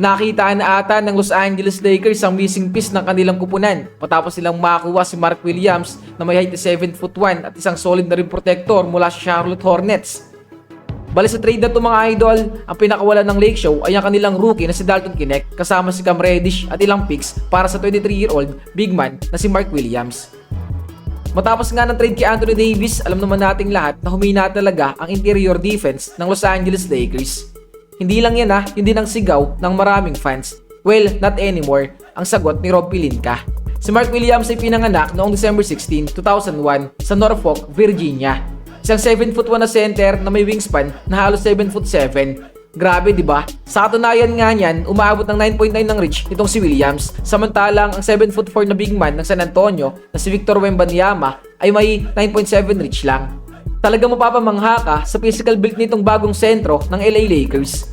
Nakita na ata ng Los Angeles Lakers ang missing piece ng kanilang kupunan matapos silang makakuha si Mark Williams na may height na 7 foot 1 at isang solid na rin protector mula sa Charlotte Hornets. Bali sa trade na to mga idol, ang pinakawalan ng Lake Show ay ang kanilang rookie na si Dalton Kinect kasama si Cam Reddish at ilang picks para sa 23-year-old big man na si Mark Williams. Matapos nga ng trade kay Anthony Davis, alam naman nating lahat na humina talaga ang interior defense ng Los Angeles Lakers. Hindi lang yan ah, hindi ng sigaw ng maraming fans. Well, not anymore, ang sagot ni Rob Pelinka. Si Mark Williams ay pinanganak noong December 16, 2001 sa Norfolk, Virginia. Isang 7 foot 1 na center na may wingspan na halos 7 foot 7. Grabe, di ba? Sa katunayan nga niyan, umaabot ng 9.9 ng reach itong si Williams. Samantalang ang 7 foot 4 na big man ng San Antonio na si Victor Wembanyama ay may 9.7 reach lang. Talaga mapapamangha ka sa physical build nitong bagong sentro ng LA Lakers.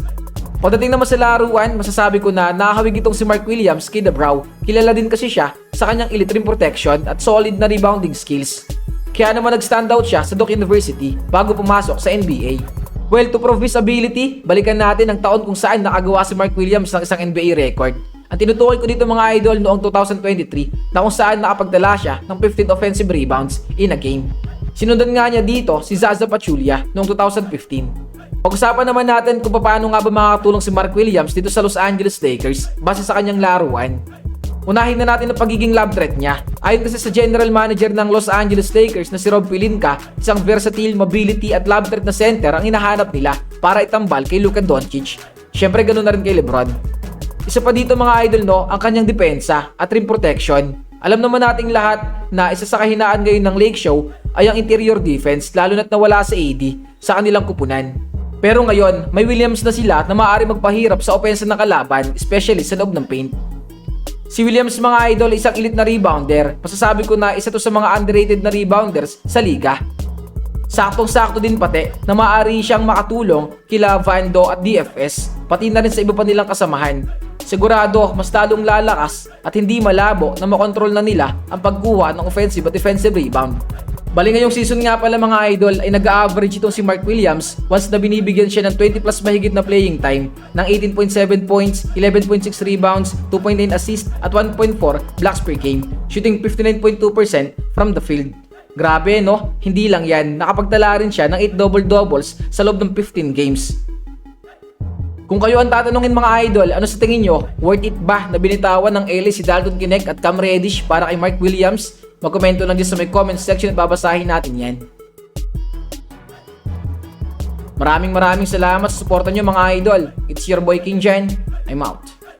Pagdating naman sa laruan, masasabi ko na nakahawig itong si Mark Williams kay Brow. Kilala din kasi siya sa kanyang elite rim protection at solid na rebounding skills. Kaya naman nag-stand out siya sa Duke University bago pumasok sa NBA. Well, to prove his ability, balikan natin ang taon kung saan nakagawa si Mark Williams ng isang NBA record. Ang tinutukoy ko dito mga idol noong 2023 na kung saan nakapagdala siya ng 15 offensive rebounds in a game. Sinundan nga niya dito si Zaza Pachulia noong 2015. Pag-usapan naman natin kung paano nga ba makakatulong si Mark Williams dito sa Los Angeles Lakers base sa kanyang laruan. Unahin na natin ang pagiging lab threat niya. Ayon kasi sa general manager ng Los Angeles Lakers na si Rob Pelinka, isang versatile, mobility at lab threat na center ang hinahanap nila para itambal kay Luka Doncic. Siyempre ganun na rin kay Lebron. Isa pa dito mga idol no, ang kanyang depensa at rim protection. Alam naman nating lahat na isa sa kahinaan ngayon ng Lake Show ay ang interior defense lalo na't nawala sa AD sa kanilang kupunan. Pero ngayon, may Williams na sila na maaari magpahirap sa opensa ng kalaban, especially sa loob ng paint. Si Williams mga idol isang elite na rebounder. Masasabi ko na isa to sa mga underrated na rebounders sa liga. Saktong-sakto din pati na maaari siyang makatulong kila Vando at DFS, pati na rin sa iba pa nilang kasamahan. Sigurado, mas talong lalakas at hindi malabo na makontrol na nila ang pagkuha ng offensive at defensive rebound. Bali ngayong season nga pala mga idol ay nag-average itong si Mark Williams once na binibigyan siya ng 20 plus mahigit na playing time ng 18.7 points, 11.6 rebounds, 2.9 assists at 1.4 blocks per game, shooting 59.2% from the field. Grabe no, hindi lang yan, nakapagtala rin siya ng 8 double-doubles sa loob ng 15 games. Kung kayo ang tatanungin mga idol, ano sa tingin nyo? Worth it ba na binitawan ng LA si Dalton Kinect at Cam Reddish para kay Mark Williams? Magkomento lang dyan sa may comment section at babasahin natin yan. Maraming maraming salamat sa suporta nyo mga idol. It's your boy King Jan. I'm out.